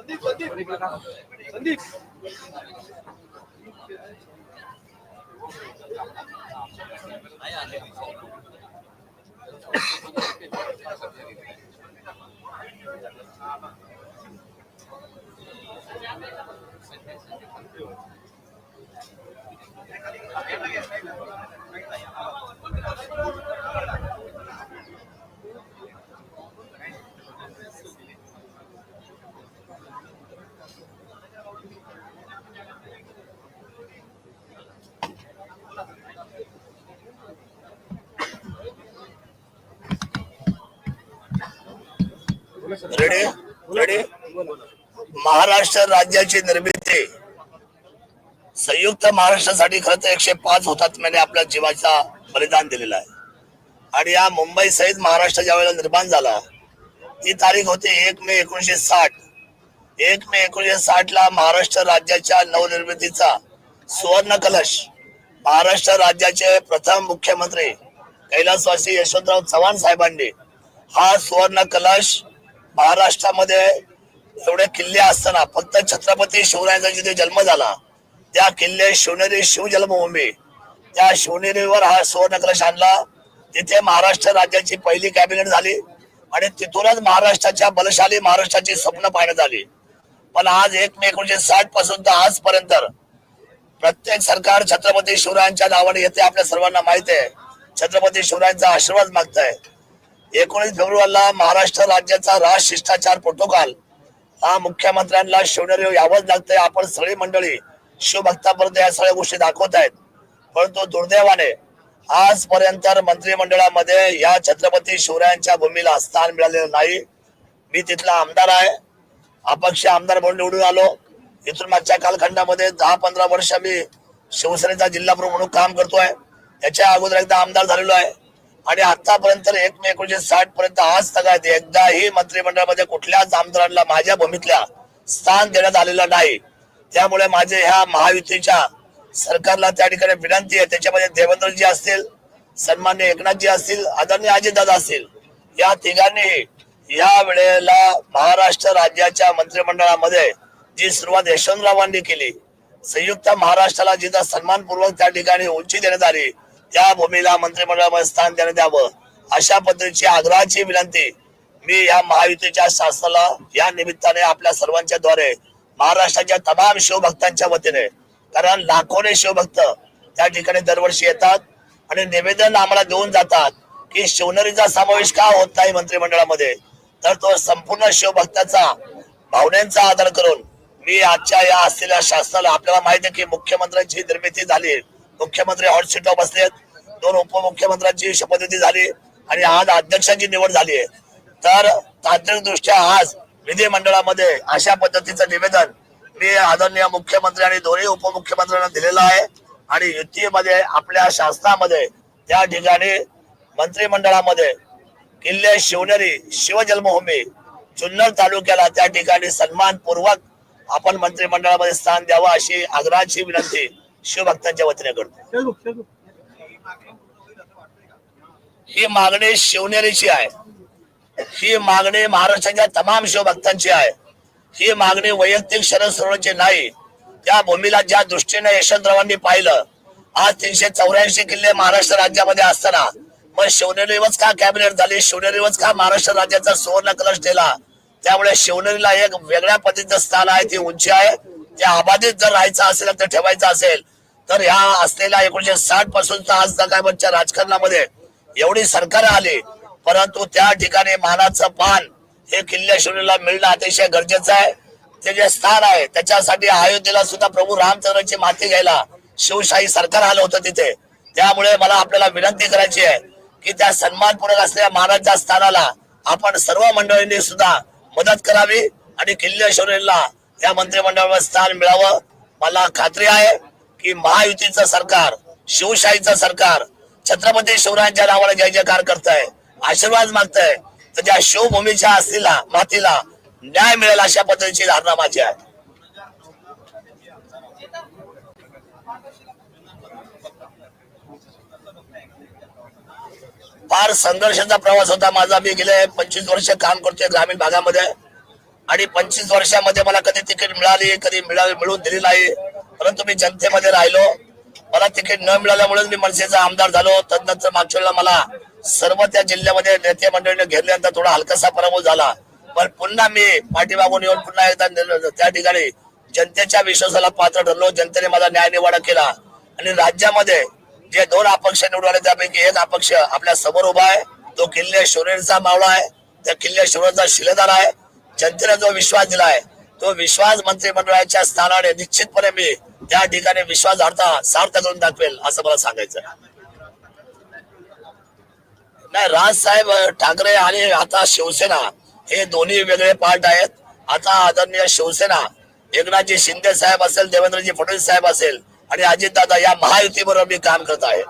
Ready ready Maharashtra राज्याची निर्मिती. संयुक्त महाराष्ट्रासाठी खरं तर एकशे पाच हुतात्म्याने आपल्या जीवाचा बलिदान दिलेला आहे. आणि या मुंबई सहित महाराष्ट्र ज्या वेळेला निर्माण झाला ती तारीख होती एक मे एकोणीशे साठ. एक मे एकोणीशे साठ ला महाराष्ट्र राज्याच्या नवनिर्मितीचा सुवर्ण कलश महाराष्ट्र राज्याचे प्रथम मुख्यमंत्री कैलासवासी यशवंतराव चव्हाण साहेबांनी हा सुवर्ण कलश महाराष्ट्रामध्ये एवढे किल्ले असताना फक्त छत्रपती शिवरायांचा जिथे जन्म झाला त्या किल्ले शिवनेरी शिवजन्मभूमी त्या शिवनेरीवर हा सुवर्णकलश आणला. तिथे महाराष्ट्र राज्याची पहिली कॅबिनेट झाली आणि तिथूनच महाराष्ट्राच्या बलशाली महाराष्ट्राची स्वप्न पाहण्यात आली. पण आज एक मे एकोणीशे साठपासून तर आजपर्यंत प्रत्येक सरकार छत्रपती शिवरायांच्या नावाने येते आपल्या सर्वांना माहीत आहे. छत्रपती शिवरायांचा आशीर्वाद मागताय. एकोणीस फेब्रुवारीला महाराष्ट्र राज्याचा राज शिष्टाचार प्रोटोकॉल हा मुख्यमंत्र्यांना शिवनेरी यावंच लागतंय. आपण सगळी मंडळी शिवभक्तापर्यंत या सगळ्या गोष्टी दाखवत आहेत. परंतु दुर्दैवाने आजपर्यंत मंत्रिमंडळामध्ये या छत्रपती शिवरायांच्या भूमीला स्थान मिळालेलं नाही. मी तिथला आमदार आहे. अपक्ष आमदार म्हणून निवडून आलो. इथून मागच्या कालखंडामध्ये दहा पंधरा वर्ष मी शिवसेनेचा जिल्हा प्रमुख म्हणून काम करतोय. याच्या अगोदर एकदा आमदार झालेलो आहे. आणि आतापर्यंत एक मे एकोणीशे साठ पर्यंत आज तगायत एकदाही मंत्रिमंडळामध्ये कुठल्याच आमदारांना माझ्या भूमीतल्या स्थान देण्यात आलेलं नाही. त्यामुळे माझे ह्या महायुतीच्या सरकारला त्या ठिकाणी विनंती आहे. त्याच्यामध्ये देवेंद्रजी असतील सन्मान्य एकनाथजी असतील आदरणीय अजितदादा असतील या तिघांनी या वेळेला महाराष्ट्र राज्याच्या मंत्रिमंडळामध्ये जी सुरुवात यशवंतरावांनी केली संयुक्त महाराष्ट्राला जिथं सन्मानपूर्वक त्या ठिकाणी उंची देण्यात आली त्या भूमीला मंत्रिमंडळामध्ये स्थान देण्यात द्यावं अशा पद्धतीची आग्रहाची विनंती मी या महायुतीच्या शासनाला या निमित्ताने आपल्या सर्वांच्या द्वारे महाराष्ट्राच्या तमाम शिवभक्तांच्या वतीने कारण लाखोने शिवभक्त त्या ठिकाणी दरवर्षी येतात आणि निवेदन आम्हाला देऊन जातात की शिवनेरीचा समावेश का होत नाही मंत्रिमंडळामध्ये. तर तो संपूर्ण शिवभक्ताचा भावनेचा आदर करून मी आजच्या या असलेल्या शासनाला आपल्याला माहिती आहे की मुख्यमंत्र्यांची निर्मिती झाली. मुख्यमंत्री हॉट सीटवर बसलेत दोन उपमुख्यमंत्र्यांची शपथविधी झाली आणि आज अध्यक्षांची निवड झाली आहे. तर तांत्रिकदृष्ट्या आज विधिमंडळामध्ये अशा पद्धतीचं निवेदन मी आदरणीय मुख्यमंत्री आणि दोन्ही उपमुख्यमंत्र्यांना दिलेलं आहे. आणि युतीमध्ये आपल्या शासनामध्ये त्या ठिकाणी मंत्रिमंडळामध्ये किल्ले शिवनेरी शिवजन्मभूमी जुन्नर तालुक्याला त्या ठिकाणी सन्मानपूर्वक आपण मंत्रिमंडळामध्ये स्थान द्यावं अशी आग्रहाची विनंती शिवभक्तांच्या वतीने करतो. ही मागणी शिवनेरीची आहे. ही मागणी महाराष्ट्राच्या तमाम शिवभक्तांची आहे. ही मागणी वैयक्तिक शरद सरोवरची नाही. त्या भूमीला ज्या दृष्टीने यशवंतरावांनी पाहिलं आज तीनशे चौऱ्याऐंशी किल्ले महाराष्ट्र राज्यामध्ये असताना मग शिवनेरीवरच का कॅबिनेट झाली? शिवनेरीवरच का महाराष्ट्र राज्याचा सुवर्ण कलश दिला त्यामुळे शिवनेरीला एक वेगळ्या पद्धतीचं स्थान आहे ती उंची आहे. त्या आबाधित जर राहायचं असेल तर ठेवायचं असेल. तर ह्या असलेल्या एकोणीशे साठ पासूनचा आज तकायच्या राजकारणामध्ये एवढी सरकार आली परंतु त्या ठिकाणी मानाचं पान हे किल्ले मिळणं अतिशय गरजेचं आहे. ते जे स्थान आहे त्याच्यासाठी अयोध्येला सुद्धा प्रभू रामचंद्राची माती घ्यायला शिवशाही सरकार आलं होतं तिथे. त्यामुळे मला आपल्याला विनंती करायची आहे की त्या सन्मानपूर्वक असलेल्या महाराजच्या स्थानाला आपण सर्व मंडळींनी सुद्धा मदत करावी आणि किल्ले शौर्यला या मंत्रिमंडळावर स्थान मिळावं. मला खात्री आहे की महायुतीचं सरकार शिवशाहीचं सरकार छत्रपती शिवरायांच्या नावाला जय जयकार करताय आशीर्वाद मागताय तर त्या शिवभूमीच्या असलेला मातीला न्याय मिळेल अशा पद्धतीची धारणा माझी आहे. फार संघर्षाचा प्रवास होता माझा. मी गेले पंचवीस वर्ष काम करतोय ग्रामीण भागामध्ये. आणि पंचवीस वर्षामध्ये मला कधी तिकीट मिळाली कधी मिळाली मिळून दिली नाही. परंतु मी जनतेमध्ये राहिलो. मला तिकीट न मिळाल्यामुळे मी मनसेचा आमदार झालो. तदनंतर मागच्या वेळेला मला सर्व त्या जिल्ह्यामध्ये नेते मंडळीने घेरल्यानंतर थोडा हलकासा पराभव झाला. पण पुन्हा मी पाठीमागून येऊन पुन्हा एकदा त्या ठिकाणी जनतेच्या विश्वासाला पात्र ठरलो. जनतेने माझा न्याय निवाडा केला. आणि राज्यामध्ये जे दोन अपक्ष निवडून आले त्यापैकी एक अपक्ष आपल्यासमोर उभा आहे. तो किल्ले शोरेचा मावळा आहे. त्या किल्ले शोरेचा शिलेदार आहे. जनतेने जो विश्वास दिलाय तो विश्वास मंत्रिमंडळाच्या स्थानाने निश्चितपणे मी त्या ठिकाणी विश्वासार्हता सार्थ करून दाखवेल असं मला सांगायचं नाही राजसाहेब ठाकरे आणि आता शिवसेना हे दोन्ही वेगळे पार्ट आहेत. आता आदरणीय शिवसेना एकनाथजी शिंदे साहेब असेल देवेंद्रजी फडणवीस साहेब असेल आणि अजितदादा या महायुतीबरोबर मी काम करत आहे.